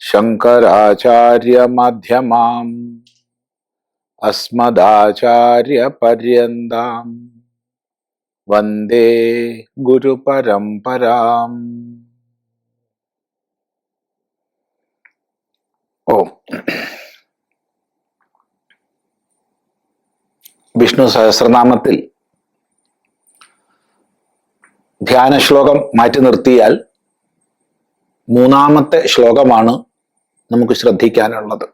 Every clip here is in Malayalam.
ശങ്കരാചാര്യമധ്യമാം. അസ്മദാചാര്യപര്യന്താം. വന്ദേ ഗുരുപരമ്പരാം. ഓം. വിഷ്ണു സഹസ്രനാമത്തിൽ ധ്യാന ശ്ലോകം മാറ്റി നിർത്തിയാൽ മൂന്നാമത്തെ ശ്ലോകമാണ് നമുക്ക് ശ്രദ്ധിക്കാനുള്ളത്.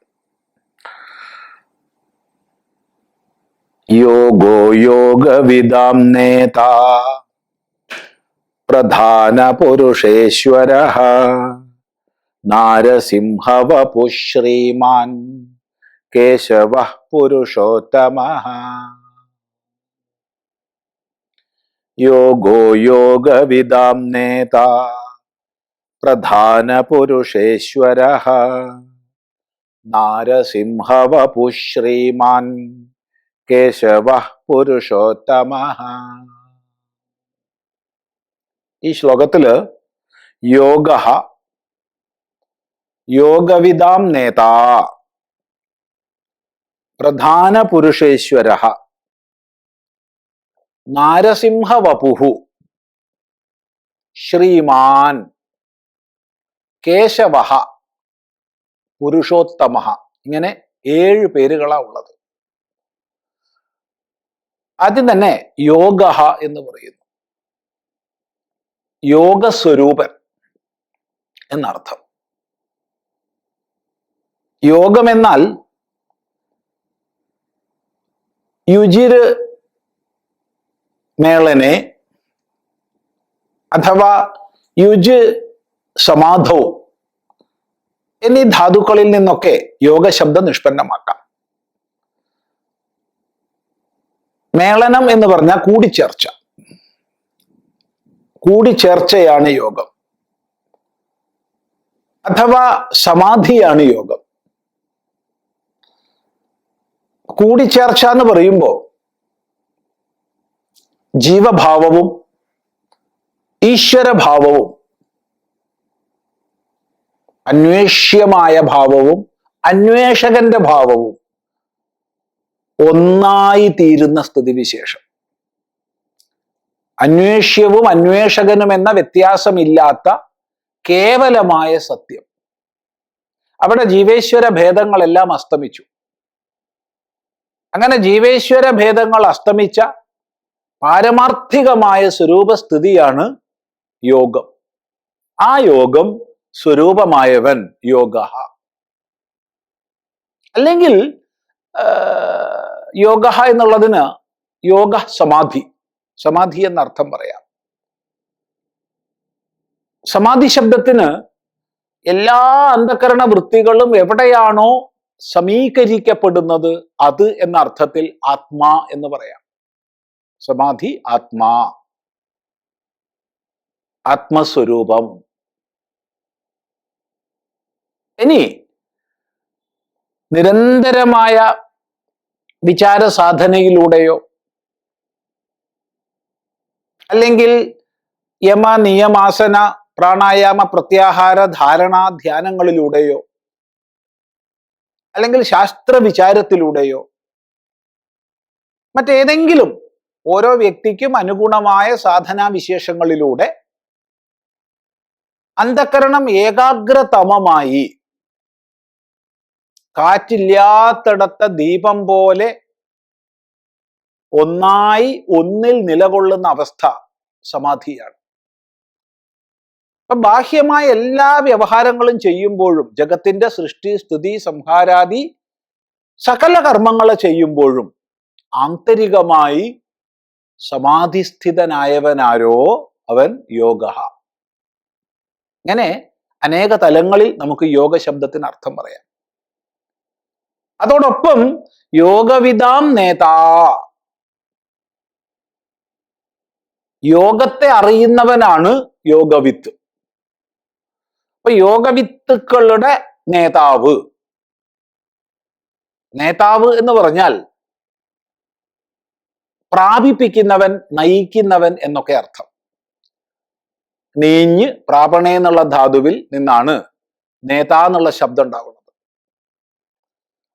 യോഗോ യോഗവിദാം നേത പ്രധാന പുരുഷേശ്വര നാരസിംഹവപു ശ്രീമാൻ കേശവ പുരുഷോത്തമ. യോഗോ യോഗവിദാം നേതാ പ്രധാന പുരുഷേശ്വര നാരസിംഹവപു ശ്രീമാൻ കേശവ പുരുഷോത്തമ. ഈ ശ്ലോകത്തിൽ യോഗ യോഗവിദാം നേതാ പ്രധാന പുരുഷേശ്വര നാരസിംഹവപുഹു ശ്രീമാൻ കേശവ പുരുഷോത്തമ ഇങ്ങനെ ഏഴ് പേരുകളാ ഉള്ളത്. ആദ്യം തന്നെ യോഗ എന്ന് പറയുന്നു. യോഗസ്വരൂപൻ എന്നർത്ഥം. യോഗം എന്നാൽ യുജിര് മേളനെ അഥവാ യുജ് സമാധവും എന്നീ ധാതുക്കളിൽ നിന്നൊക്കെ യോഗ ശബ്ദം നിഷ്പന്നമാക്കാം. മേളനം എന്ന് പറഞ്ഞാൽ കൂടിച്ചേർച്ച. കൂടിച്ചേർച്ചയാണ് യോഗം. അഥവാ സമാധിയാണ് യോഗം. കൂടിച്ചേർച്ച എന്ന് പറയുമ്പോൾ ജീവഭാവവും ഈശ്വരഭാവവും അന്വേഷ്യമായ ഭാവവും അന്വേഷകന്റെ ഭാവവും ഒന്നായി തീരുന്ന സ്ഥിതിവിശേഷം. അന്വേഷ്യവും അന്വേഷകനും എന്ന വ്യത്യാസമില്ലാത്ത കേവലമായ സത്യം. അവിടെ ജീവേശ്വര ഭേദങ്ങളെല്ലാം അസ്തമിച്ചു. അങ്ങനെ ജീവേശ്വര ഭേദങ്ങൾ അസ്തമിച്ച പാരമാർത്ഥികമായ സ്വരൂപസ്ഥിതിയാണ് യോഗം. ആ യോഗം സ്വരൂപമായവൻ യോഗ. അല്ലെങ്കിൽ യോഗ എന്നുള്ളതിന് യോഗ സമാധി. സമാധി എന്നർത്ഥം പറയാം. സമാധി ശബ്ദത്തിന് എല്ലാ അന്ധകരണ വൃത്തികളും എവിടെയാണോ സമീകരിക്കപ്പെടുന്നത് അത് എന്ന അർത്ഥത്തിൽ ആത്മാ എന്ന് പറയാം. സമാധി ആത്മാ. ആത്മസ്വരൂപം. ഇനി നിരന്തരമായ വിചാര സാധനയിലൂടെയോ അല്ലെങ്കിൽ യമ നിയമാസന പ്രാണായാമ പ്രത്യാഹാര ധാരണ ധ്യാനങ്ങളിലൂടെയോ അല്ലെങ്കിൽ ശാസ്ത്ര വിചാരത്തിലൂടെയോ മറ്റേതെങ്കിലും ഓരോ വ്യക്തിക്കും അനുഗുണമായ സാധനാ വിശേഷങ്ങളിലൂടെ അന്ധകരണം ഏകാഗ്രതമമായി കാറ്റില്ലാത്തിടത്ത ദീപം പോലെ ഒന്നായി ഒന്നിൽ നിലകൊള്ളുന്ന അവസ്ഥ സമാധിയാണ്. അപ്പൊ ബാഹ്യമായ എല്ലാ വ്യവഹാരങ്ങളും ചെയ്യുമ്പോഴും ജഗത്തിന്റെ സൃഷ്ടി സ്തുതി സംഹാരാദി സകല കർമ്മങ്ങൾ ചെയ്യുമ്പോഴും ആന്തരികമായി സമാധിസ്ഥിതനായവനാരോ അവൻ യോഗ. അങ്ങനെ അനേക തലങ്ങളിൽ നമുക്ക് യോഗ ശബ്ദത്തിന് അർത്ഥം പറയാം. അതോടൊപ്പം യോഗവിദാം നേതാ. യോഗത്തെ അറിയുന്നവനാണ് യോഗവിത്ത്. അപ്പൊ യോഗവിത്തുക്കളുടെ നേതാവ്. നേതാവ് എന്ന് പറഞ്ഞാൽ പ്രാപിപ്പിക്കുന്നവൻ നയിക്കുന്നവൻ എന്നൊക്കെ അർത്ഥം. നീഞ്ഞ് പ്രാപണേ എന്നുള്ള ധാതുവിൽ നിന്നാണ് നേതാ എന്നുള്ള ശബ്ദം ഉണ്ടാവുന്നത്.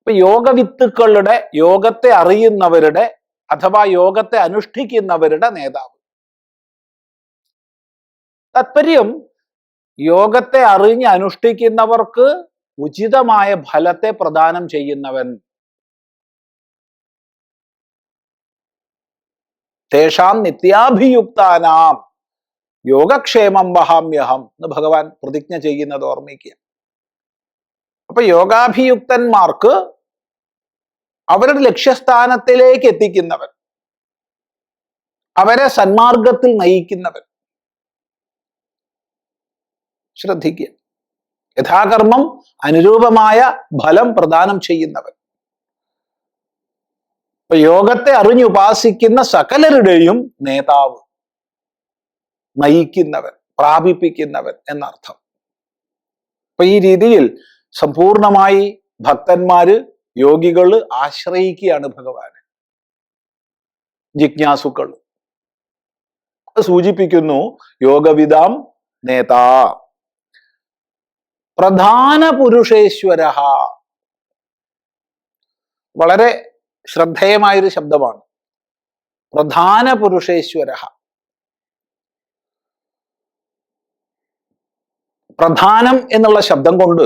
അപ്പൊ യോഗവിത്തുക്കളുടെ യോഗത്തെ അറിയുന്നവരുടെ അഥവാ യോഗത്തെ അനുഷ്ഠിക്കുന്നവരുടെ നേതാവ്. താത്പര്യം യോഗത്തെ അറിഞ്ഞ് അനുഷ്ഠിക്കുന്നവർക്ക് ഉചിതമായ ഫലത്തെ പ്രദാനം ചെയ്യുന്നവൻ. തേഷാം നിത്യാഭിയുക്താനാം. യോഗക്ഷേമം വഹാമ്യഹം എന്ന് ഭഗവാൻ പ്രതിജ്ഞ ചെയ്യുന്നത് ഓർമ്മിക്കുക. അപ്പൊ യോഗാഭിയുക്തന്മാർക്ക് അവരുടെ ലക്ഷ്യസ്ഥാനത്തിലേക്ക് എത്തിക്കുന്നവൻ അവരെ സന്മാർഗത്തിൽ നയിക്കുന്നവൻ. ശ്രദ്ധിക്കുക. യഥാകർമ്മം അനുരൂപമായ ഫലം പ്രദാനം ചെയ്യുന്നവൻ. ഇപ്പൊ യോഗത്തെ അറിഞ്ഞുപാസിക്കുന്ന സകലരുടെയും നേതാവ് നയിക്കുന്നവൻ പ്രാപിപ്പിക്കുന്നവൻ എന്നർത്ഥം. അപ്പൊ ഈ രീതിയിൽ സമ്പൂർണമായി ഭക്തന്മാര് യോഗികൾ ആശ്രയിക്കുകയാണ് ഭഗവാന്. ജിജ്ഞാസുക്കൾ. സൂചിപ്പിക്കുന്നു യോഗവിദാം നേതാ. പ്രധാന പുരുഷേശ്വര വളരെ ശ്രദ്ധേയമായൊരു ശബ്ദമാണ്. പ്രധാന പുരുഷേശ്വര പ്രധാനം എന്നുള്ള ശബ്ദം കൊണ്ട്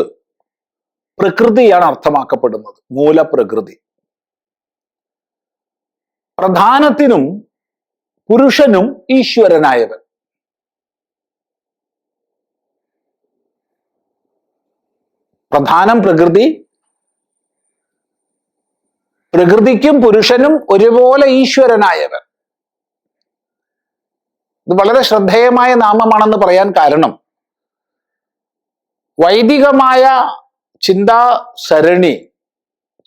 പ്രകൃതിയാണ് അർത്ഥമാക്കപ്പെടുന്നത്. മൂലപ്രകൃതി. പ്രധാനത്തിനും പുരുഷനും ഈശ്വരനായവൻ. പ്രധാനം പ്രകൃതി. പ്രകൃതിക്കും പുരുഷനും ഒരുപോലെ ഈശ്വരനായവൻ. ഇത് വളരെ ശ്രദ്ധേയമായ നാമമാണെന്ന് പറയാൻ കാരണം വൈദികമായ ചിന്താ സരണി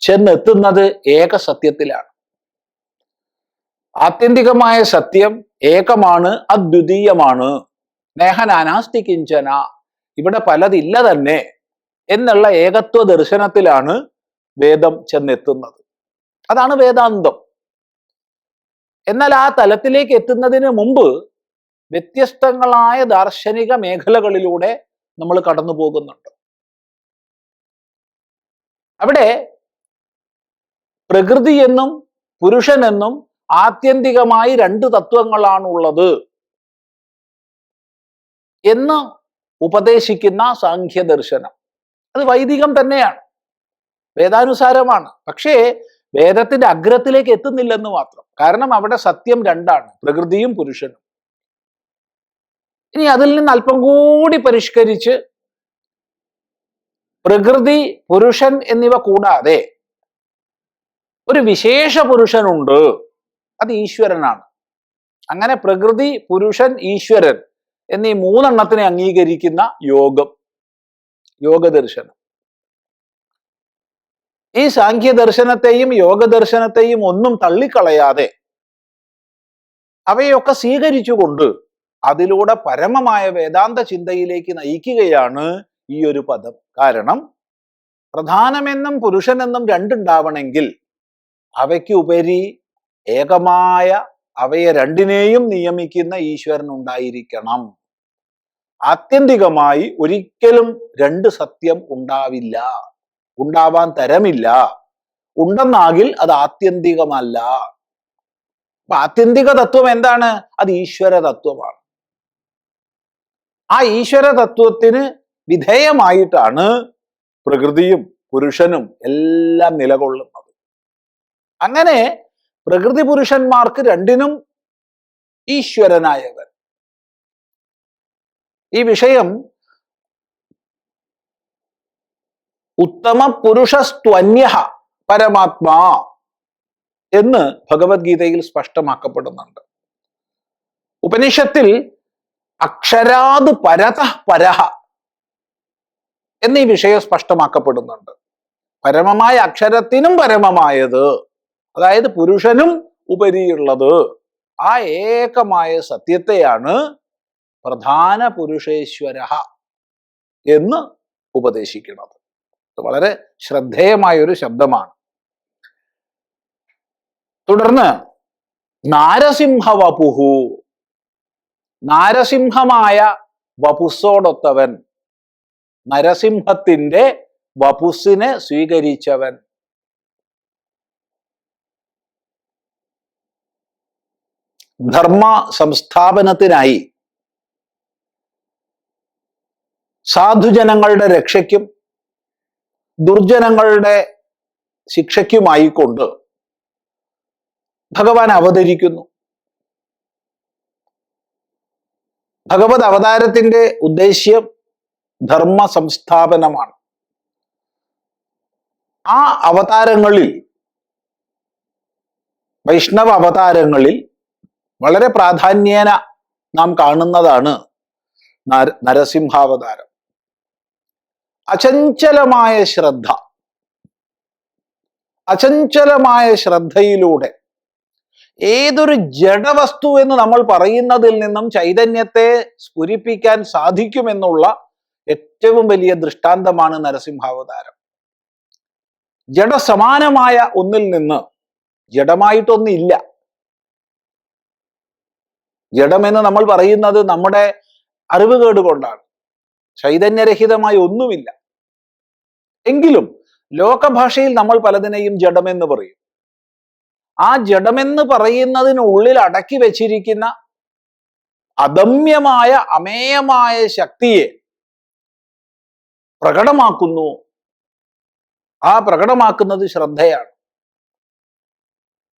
ചെന്നെത്തുന്നത് ഏക സത്യത്തിലാണ്. ആത്യന്തികമായ സത്യം ഏകമാണ് അദ്വിതീയമാണ്. നേഹനാനാസ്തി കിഞ്ചന ഇവിടെ പലതില്ല തന്നെ എന്നുള്ള ഏകത്വ ദർശനത്തിലാണ് വേദം ചെന്നെത്തുന്നത്. അതാണ് വേദാന്തം. എന്നാൽ ആ തലത്തിലേക്ക് എത്തുന്നതിന് മുമ്പ് വ്യത്യസ്തങ്ങളായ ദാർശനിക മേഖലകളിലൂടെ നമ്മൾ കടന്നു പോകുന്നുണ്ട് അവിടെ പ്രകൃതി എന്നും പുരുഷൻ എന്നും ആത്യന്തികമായി രണ്ട് തത്വങ്ങളാണുള്ളത് എന്ന് ഉപദേശിക്കുന്ന സാഖ്യ ദർശനം. അത് വൈദികം തന്നെയാണ്. വേദാനുസാരമാണ്. പക്ഷേ വേദത്തിന്റെ അഗ്രത്തിലേക്ക് എത്തുന്നില്ലെന്ന് മാത്രം. കാരണം അവിടെ സത്യം രണ്ടാണ് പ്രകൃതിയും പുരുഷനും. ഇനി അതിൽ നിന്ന് അല്പം കൂടി പരിഷ്കരിച്ച് പ്രകൃതി പുരുഷൻ എന്നിവ കൂടാതെ ഒരു വിശേഷ പുരുഷനുണ്ട്. അത് ഈശ്വരനാണ്. അങ്ങനെ പ്രകൃതി പുരുഷൻ ഈശ്വരൻ എന്നീ മൂന്നെണ്ണത്തിനെ അംഗീകരിക്കുന്ന യോഗം യോഗദർശനം. ഈ സാഖ്യ ദർശനത്തെയും യോഗ ദർശനത്തെയും ഒന്നും തള്ളിക്കളയാതെ അവയൊക്കെ സ്വീകരിച്ചുകൊണ്ട് അതിലൂടെ പരമമായ വേദാന്ത ചിന്തയിലേക്ക് നയിക്കുകയാണ് ഈ ഒരു പദം. കാരണം പ്രധാനമെന്നും പുരുഷനെന്നും രണ്ടുണ്ടാവണമെങ്കിൽ അവയ്ക്ക് ഉപരി ഏകമായ അവയെ രണ്ടിനെയും നിയമിക്കുന്ന ഈശ്വരൻ ഉണ്ടായിരിക്കണം ആത്യന്തികമായി ഒരിക്കലും രണ്ട് സത്യം ഉണ്ടാവില്ല. ഉണ്ടാവാൻ തരമില്ല. ഉണ്ടെന്നാകിൽ അത് ആത്യന്തികമല്ല. അപ്പൊ ആത്യന്തിക തത്വം എന്താണ്? അത് ഈശ്വര തത്വമാണ്. ആ ഈശ്വര തത്വത്തിന് വിധേയമായിട്ടാണ് പ്രകൃതിയും പുരുഷനും എല്ലാം നിലകൊള്ളുന്നത്. അങ്ങനെ പ്രകൃതി പുരുഷന്മാർക്ക് രണ്ടിനും ഈശ്വരനായവൻ. ഈ വിഷയം ഉത്തമ പുരുഷസ്ത്വന്യ പരമാത്മാ എന്ന് ഭഗവത്ഗീതയിൽ സ്പഷ്ടമാക്കപ്പെടുന്നുണ്ട്. ഉപനിഷത്തിൽ അക്ഷരാത് പരത പരഹ എന്നീ വിഷയം സ്പഷ്ടമാക്കപ്പെടുന്നുണ്ട്. പരമമായ അക്ഷരത്തിനും പരമമായത് അതായത് പുരുഷനും ഉപരിയുള്ളത് ആ ഏകമായ സത്യത്തെയാണ് പ്രധാന പുരുഷേശ്വര എന്ന് ഉപദേശിക്കുന്നത്. വളരെ ശ്രദ്ധേയമായ ഒരു ശബ്ദമാണ്. തുടർന്ന് നാരസിംഹ വപുഹു നാരസിംഹമായ വപുസ്സോടൊത്തവൻ നരസിംഹത്തിന്റെ വപുസിനെ സ്വീകരിച്ചവൻ. ധർമ്മ സംസ്ഥാപനത്തിനായി സാധുജനങ്ങളുടെ രക്ഷയ്ക്കും ദുർജനങ്ങളുടെ ശിക്ഷയ്ക്കുമായിക്കൊണ്ട് ഭഗവാൻ അവതരിക്കുന്നു. ഭഗവത് അവതാരത്തിന്റെ ഉദ്ദേശ്യം ധർമ്മ സംസ്ഥാപനമാണ് ആ അവതാരങ്ങളിൽ വൈഷ്ണവ അവതാരങ്ങളിൽ വളരെ പ്രാധാന്യേന നാം കാണുന്നതാണ് നര- നരസിംഹാവതാരം. അചഞ്ചലമായ ശ്രദ്ധ. അചഞ്ചലമായ ശ്രദ്ധയിലൂടെ ഏതൊരു ജഡവസ്തു എന്ന് നമ്മൾ പറയുന്നതിൽ നിന്നും ചൈതന്യത്തെ സ്ഫുരിപ്പിക്കാൻ സാധിക്കുമെന്നുള്ള ഏറ്റവും വലിയ ദൃഷ്ടാന്തമാണ് നരസിംഹാവതാരം. ജഡസമാനമായ ഒന്നിൽ നിന്ന് ജഡമായിട്ടൊന്നില്ല ജഡമെന്ന് നമ്മൾ പറയുന്നത് നമ്മുടെ അറിവുകേട് കൊണ്ടാണ്. ചൈതന്യരഹിതമായി ഒന്നുമില്ല. എങ്കിലും ലോകഭാഷയിൽ നമ്മൾ പലതിനെയും ജഡമെന്ന് പറയും. ആ ജഡമെന്ന് പറയുന്നതിനുള്ളിൽ അടക്കി വെച്ചിരിക്കുന്ന അദമ്യമായ അമേയമായ ശക്തിയെ പ്രകടമാക്കുന്നു. ആ പ്രകടമാക്കുന്നത് ശ്രദ്ധയാണ്.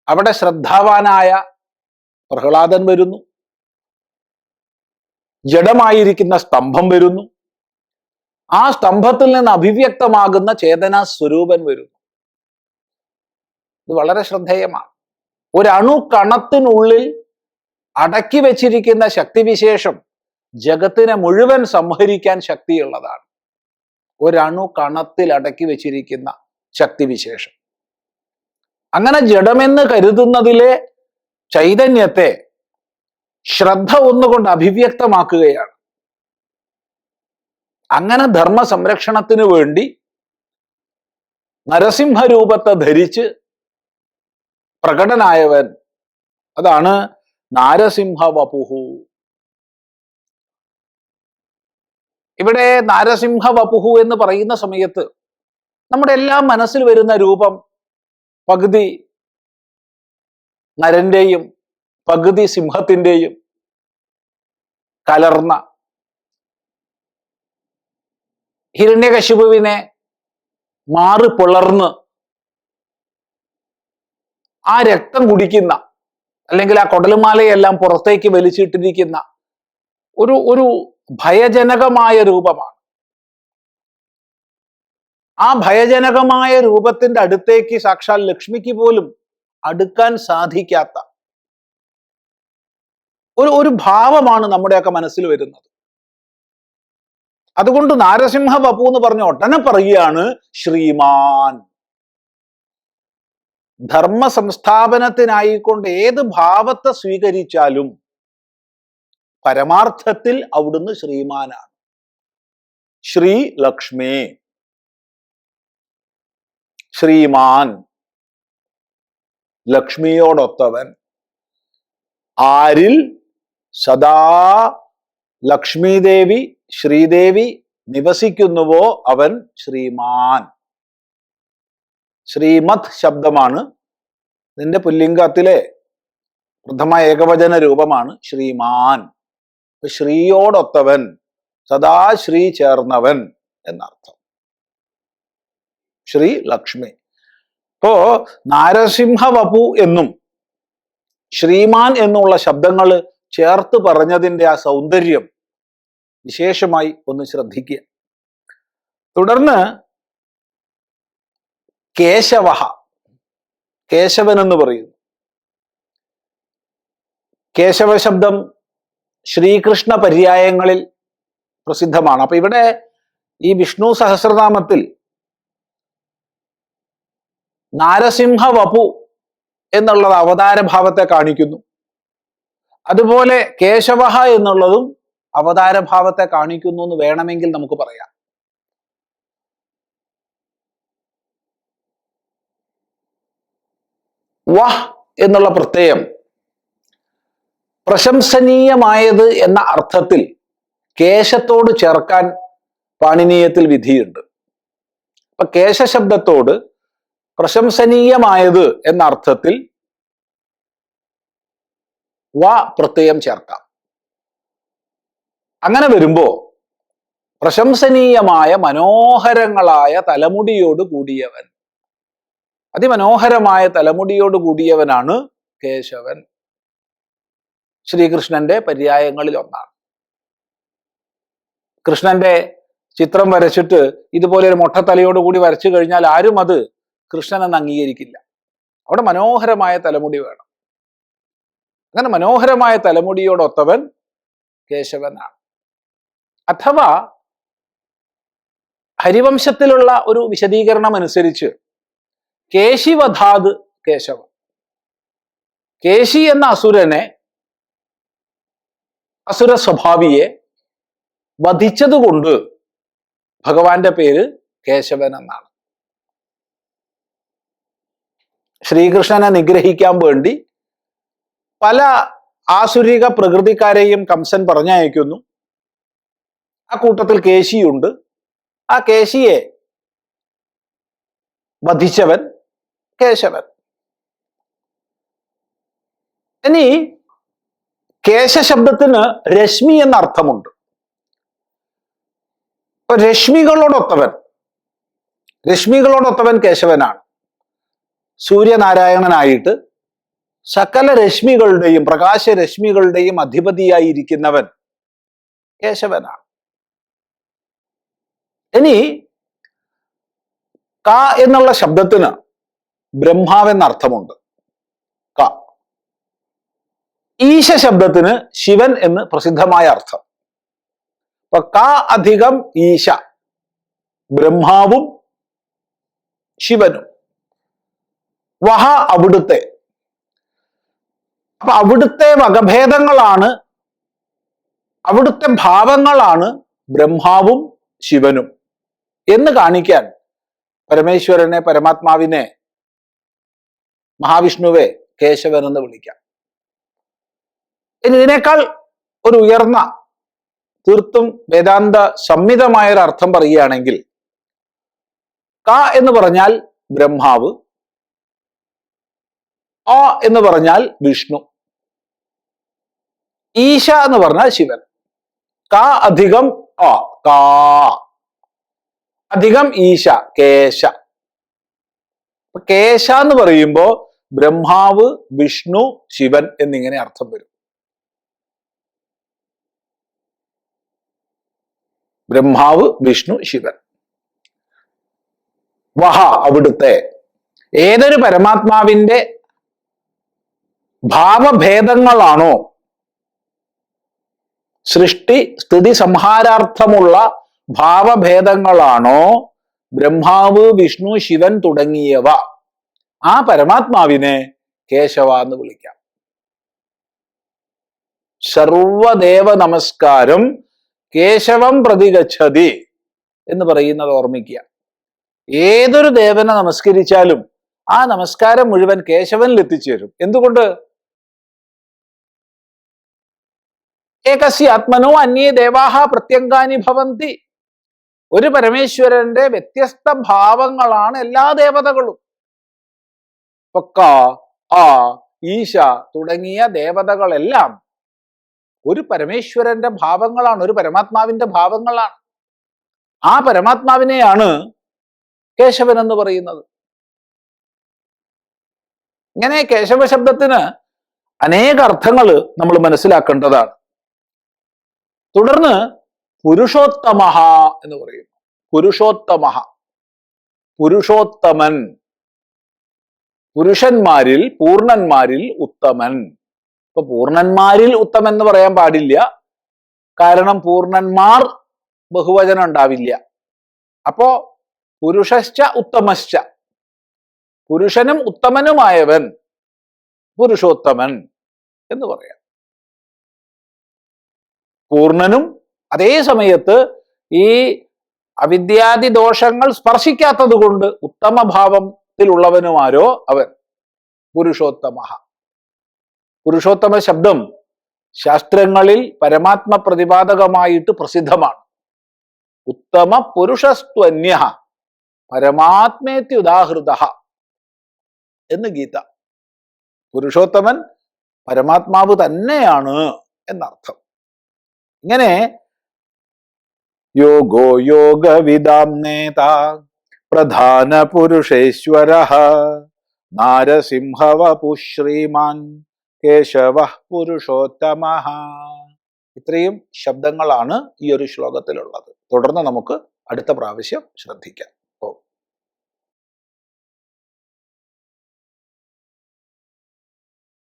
അവിടെ ശ്രദ്ധാവാനായ പ്രഹ്ലാദൻ വരുന്നു. ജഡമായിരിക്കുന്ന സ്തംഭം വരുന്നു. ആ സ്തംഭത്തിൽ നിന്ന് അഭിവ്യക്തമാകുന്ന ചേതനാ സ്വരൂപൻ വരുന്നു. ഇത് വളരെ ശ്രദ്ധേയമാണ്. ഒരണു കണത്തിനുള്ളിൽ അടക്കി വെച്ചിരിക്കുന്ന ശക്തിവിശേഷം ജഗത്തിനെ മുഴുവൻ സംഹരിക്കാൻ ശക്തിയുള്ളതാണ്. ഒരണു കണത്തിൽ അടക്കി വെച്ചിരിക്കുന്ന ശക്തിവിശേഷം. അങ്ങനെ ജഡമെന്ന് കരുതുന്നതിലെ ചൈതന്യത്തെ ശ്രദ്ധ ഒന്നുകൊണ്ട് അഭിവ്യക്തമാക്കുകയാണ്. അങ്ങനെ ധർമ്മ സംരക്ഷണത്തിനു വേണ്ടി നരസിംഹരൂപത്തെ ധരിച്ച് പ്രകടനായവൻ അതാണ് നാരസിംഹ വപുഹു ഇവിടെ നാരസിംഹ വപുഹു എന്ന് പറയുന്ന സമയത്ത് നമ്മുടെ എല്ലാം മനസ്സിൽ വരുന്ന രൂപം പകുതി നരന്റെയും പകുതി സിംഹത്തിന്റെയും കലർന്ന ഹിരണ്യകശിപുവിനെ മാറി പുളർന്ന് ആ രക്തം കുടിക്കുന്ന അല്ലെങ്കിൽ ആ കൊടലുമാലയെല്ലാം പുറത്തേക്ക് വലിച്ചിട്ടിരിക്കുന്ന ഒരു ഒരു ഭയജനകമായ രൂപമാണ്. ആ ഭയജനകമായ രൂപത്തിന്റെ അടുത്തേക്ക് സാക്ഷാൽ ലക്ഷ്മിക്ക് പോലും അടുക്കാൻ സാധിക്കാത്ത ഒരു ഒരു ഭാവമാണ് നമ്മുടെയൊക്കെ മനസ്സിൽ വരുന്നത്. അതുകൊണ്ട് നാരസിംഹ ബപ്പു എന്ന് പറഞ്ഞ ഒട്ടനെ പറയുകയാണ് ശ്രീമാൻ. ധർമ്മ സംസ്ഥാപനത്തിനായിക്കൊണ്ട് ഏത് ഭാവത്തെ സ്വീകരിച്ചാലും പരമാർത്ഥത്തിൽ അവിടുന്ന് ശ്രീമാനാണ്. ശ്രീ ലക്ഷ്മി. ശ്രീമാൻ. ലക്ഷ്മിയോടൊത്തവൻ. ആരിൽ സദാ ലക്ഷ്മിദേവി ശ്രീദേവി നിവസിക്കുന്നുവോ അവൻ ശ്രീമാൻ. ശ്രീമത് ശബ്ദമാണ് നിന്റെ പുല്ലിംഗത്തിലെ പ്രഥമ ഏകവചന രൂപമാണ് ശ്രീമാൻ. ശ്രീയോടൊത്തവൻ സദാ ശ്രീ ചേർന്നവൻ എന്നർത്ഥം. ശ്രീ ലക്ഷ്മി. ഇപ്പോ നാരസിംഹ വപു എന്നും ശ്രീമാൻ എന്നുള്ള ശബ്ദങ്ങൾ ചേർത്ത് പറഞ്ഞതിന്റെ ആ സൗന്ദര്യം വിശേഷമായി ഒന്ന് ശ്രദ്ധിക്കുക. തുടർന്ന് കേശവ കേശവൻ എന്ന് പറയുന്നു. കേശവ ശബ്ദം ശ്രീകൃഷ്ണ പര്യായങ്ങളിൽ പ്രസിദ്ധമാണ്. അപ്പൊ ഇവിടെ ഈ വിഷ്ണു സഹസ്രനാമത്തിൽ നാരസിംഹ വപു എന്നുള്ളത് അവതാരഭാവത്തെ കാണിക്കുന്നു. അതുപോലെ കേശവഹ എന്നുള്ളതും അവതാരഭാവത്തെ കാണിക്കുന്നു എന്ന് വേണമെങ്കിൽ നമുക്ക് പറയാം. വഹ് എന്നുള്ള പ്രത്യയം പ്രശംസനീയമായത് എന്ന അർത്ഥത്തിൽ കേശത്തോട് ചേർക്കാൻ പാണിനീയത്തിൽ വിധിയുണ്ട്. അപ്പൊ കേശശബ്ദത്തോട് പ്രശംസനീയമായത് എന്ന അർത്ഥത്തിൽ വ പ്രത്യയം ചേർക്കാം. അങ്ങനെ വരുമ്പോ പ്രശംസനീയമായ മനോഹരങ്ങളായ തലമുടിയോട് കൂടിയവൻ അതിമനോഹരമായ തലമുടിയോട് കൂടിയവനാണ് കേശവൻ. ശ്രീകൃഷ്ണന്റെ പര്യായങ്ങളിൽ ഒന്നാണ് കൃഷ്ണന്റെ ചിത്രം വരച്ചിട്ട് ഇതുപോലെ ഒരു മൊട്ടത്തലയോട് കൂടി വരച്ചു കഴിഞ്ഞാൽ ആരും അത് കൃഷ്ണനെന്ന് അംഗീകരിക്കില്ല. അവിടെ മനോഹരമായ തലമുടി വേണം. അങ്ങനെ മനോഹരമായ തലമുടിയോടൊത്തവൻ കേശവനാണ്. അഥവാ ഹരിവംശത്തിലുള്ള ഒരു വിശദീകരണം അനുസരിച്ച് കേശിവധാത് കേശവ കേശി എന്ന അസുരനെ അസുര സ്വഭാവിയെ വധിച്ചതുകൊണ്ട് ഭഗവാന്റെ പേര് കേശവൻ എന്നാണ്. ശ്രീകൃഷ്ണനെ നിഗ്രഹിക്കാൻ വേണ്ടി പല ആസുരിക പ്രകൃതിക്കാരെയും കംസൻ പറഞ്ഞയക്കുന്നു. ആ കൂട്ടത്തിൽ കേശിയുണ്ട്. ആ കേശിയെ വധിച്ചവൻ കേശവൻ. ഇനി കേശശബ്ദത്തിന് രശ്മി എന്ന അർത്ഥമുണ്ട് രശ്മികളോടൊത്തവൻ രശ്മികളോടൊത്തവൻ കേശവനാണ്. സൂര്യനാരായണനായിട്ട് സകല രശ്മികളുടെയും പ്രകാശ രശ്മികളുടെയും അധിപതിയായിരിക്കുന്നവൻ കേശവനാണ്. ഇനി ക എന്നുള്ള ശബ്ദത്തിന് ബ്രഹ്മാവെന്ന അർത്ഥമുണ്ട് ക ഈശ ശബ്ദത്തിന് ശിവൻ എന്ന് പ്രസിദ്ധമായ അർത്ഥം. അപ്പൊ ക അധികം ഈശ. ബ്രഹ്മാവും ശിവനും. വഹ അവിടുത്തെ. അപ്പൊ അവിടുത്തെ വകഭേദങ്ങളാണ് അവിടുത്തെ ഭാവങ്ങളാണ് ബ്രഹ്മാവും ശിവനും എന്ന് കാണിക്കാൻ പരമേശ്വരനെ പരമാത്മാവിനെ മഹാവിഷ്ണുവെ കേശവൻ എന്ന് വിളിക്കാം. ഇനി ഇതിനേക്കാൾ ഒരു ഉയർന്ന തീർത്തും വേദാന്ത സംഹിതമായ ഒരു അർത്ഥം പറയുകയാണെങ്കിൽ ക എന്ന് പറഞ്ഞാൽ ബ്രഹ്മാവ് ആ എന്ന് പറഞ്ഞാൽ വിഷ്ണു ഈശ എന്ന് പറഞ്ഞാൽ ശിവൻ ക അധികം ആ കാ അധികം ഈശ കേശ. കേശ എന്ന് പറയുമ്പോ ബ്രഹ്മാവ് വിഷ്ണു ശിവൻ എന്നിങ്ങനെ അർത്ഥം വരും. ബ്രഹ്മാവ് വിഷ്ണു ശിവൻ. വഹ അവിടുത്തെ. ഏതൊരു പരമാത്മാവിന്റെ ഭാവഭേദങ്ങളാണോ? സൃഷ്ടി സ്ഥിതി സംഹാരാർത്ഥമുള്ള ഭാവഭേദങ്ങളാണോ? ബ്രഹ്മാവ് വിഷ്ണു ശിവൻ തുടങ്ങിയവ. ആ പരമാത്മാവിനെ കേശവ എന്ന് വിളിക്കാം. സർവദേവ നമസ്കാരം കേശവം പ്രതിഗച്ഛതി എന്ന് പറയുന്നത് ഓർമ്മിക്കുക. ഏതൊരു ദേവനെ നമസ്കരിച്ചാലും ആ നമസ്കാരം മുഴുവൻ കേശവനിൽ എത്തിച്ചേരും. എന്തുകൊണ്ട്? ഏകസ്യ ആത്മനോ അന്യേ ദേവാഹ പ്രത്യങ്കാനി ഭവന്തി. ഒരു പരമേശ്വരന്റെ വ്യത്യസ്ത ഭാവങ്ങളാണ് എല്ലാ ദേവതകളും. പൊക്ക ആ ഈശ തുടങ്ങിയ ദേവതകളെല്ലാം ഒരു പരമേശ്വരന്റെ ഭാവങ്ങളാണ് ഒരു പരമാത്മാവിന്റെ ഭാവങ്ങളാണ്. ആ പരമാത്മാവിനെയാണ് കേശവൻ എന്ന് പറയുന്നത്. ഇങ്ങനെ കേശവ ശബ്ദത്തിന് അനേക അർത്ഥങ്ങൾ നമ്മൾ മനസ്സിലാക്കേണ്ടതാണ്. തുടർന്ന് പുരുഷോത്തമഹ എന്ന് പറയുന്നു. പുരുഷോത്തമഹ. പുരുഷോത്തമൻ. പുരുഷന്മാരിൽ പൂർണന്മാരിൽ ഉത്തമൻ. ഇപ്പൊ പൂർണന്മാരിൽ ഉത്തമൻ എന്ന് പറയാൻ പാടില്ല. കാരണം പൂർണന്മാർ ബഹുവചനം ഉണ്ടാവില്ല. അപ്പോ പുരുഷശ്ച ഉത്തമശ്ച. പുരുഷനും ഉത്തമനുമായവൻ പുരുഷോത്തമൻ എന്ന് പറയാം. പൂർണനും അതേ സമയത്ത് ഈ അവിദ്യാദി ദോഷങ്ങൾ സ്പർശിക്കാത്തത് കൊണ്ട് ഉത്തമഭാവത്തിലുള്ളവനുമാരോ അവൻ? പുരുഷോത്തമ. പുരുഷോത്തമ ശബ്ദം ശാസ്ത്രങ്ങളിൽ പരമാത്മ പ്രതിപാദകമായിട്ട് പ്രസിദ്ധമാണ്. ഉത്തമ പുരുഷസ്ത്വന്യ പരമാത്മേത്യുദാഹൃത എന്ന് ഗീത. പുരുഷോത്തമൻ പരമാത്മാവ് തന്നെയാണ് എന്നർത്ഥം. ഇങ്ങനെ യോഗോ യോഗവിദാം നേത പ്രധാന പുരുഷേശ്വര നാരസിംഹവപു ശ്രീമാൻ കേശവ പുരുഷോത്തമ. ഇത്രയും ശബ്ദങ്ങളാണ് ഈ ഒരു ശ്ലോകത്തിലുള്ളത്. തുടർന്ന് നമുക്ക് അടുത്ത പ്രാവശ്യം ശ്രദ്ധിക്കാം.